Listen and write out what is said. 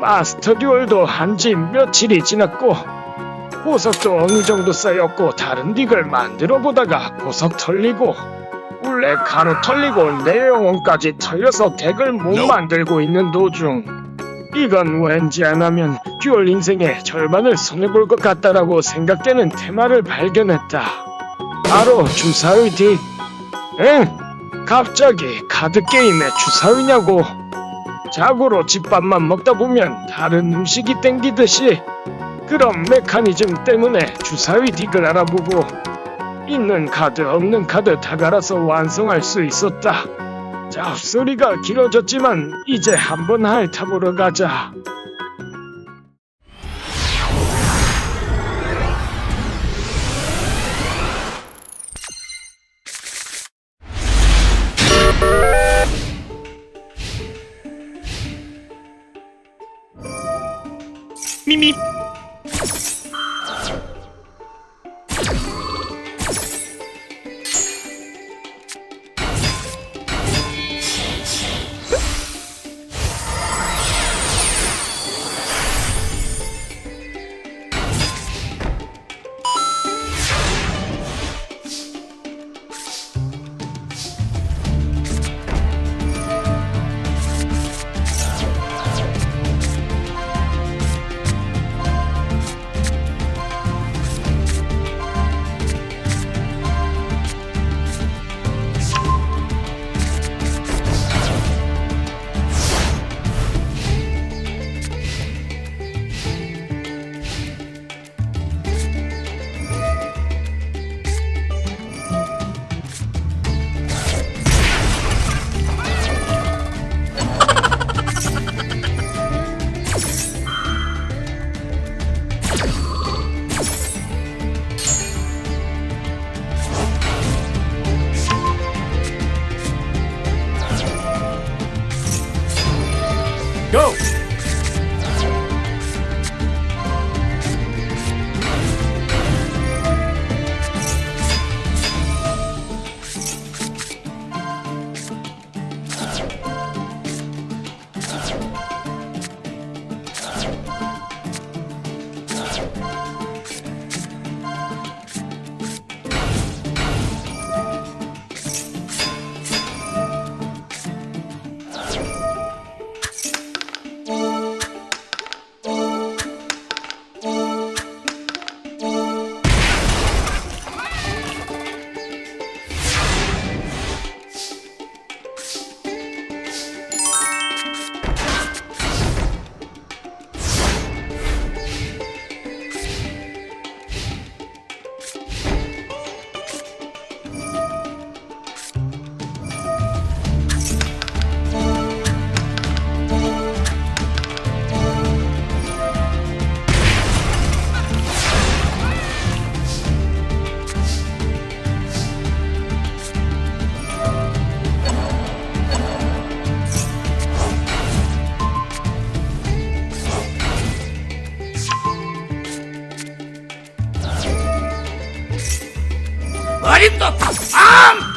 마스터 듀얼도 한 지 며칠이 지났고 보석도 어느 정도 쌓였고 다른 릭을 만들어 보다가 보석 털리고 원래 가루 털리고 내 영혼까지 털려서 덱을 못 만들고 있는 도중 이건 왠지 안 하면 듀얼 인생의 절반을 손해볼 것 같다라고 생각되는 테마를 발견했다. 바로 주사위 덱. 응? 갑자기 카드 게임에 주사위냐고. 자고로 집밥만 먹다 보면 다른 음식이 땡기듯이 그런 메커니즘 때문에 주사위 딕을 알아보고 있는 카드 없는 카드 다 갈아서 완성할 수 있었다. 잡소리가 길어졌지만 이제 한번 핥아보러 가자. beep. 어림도 아!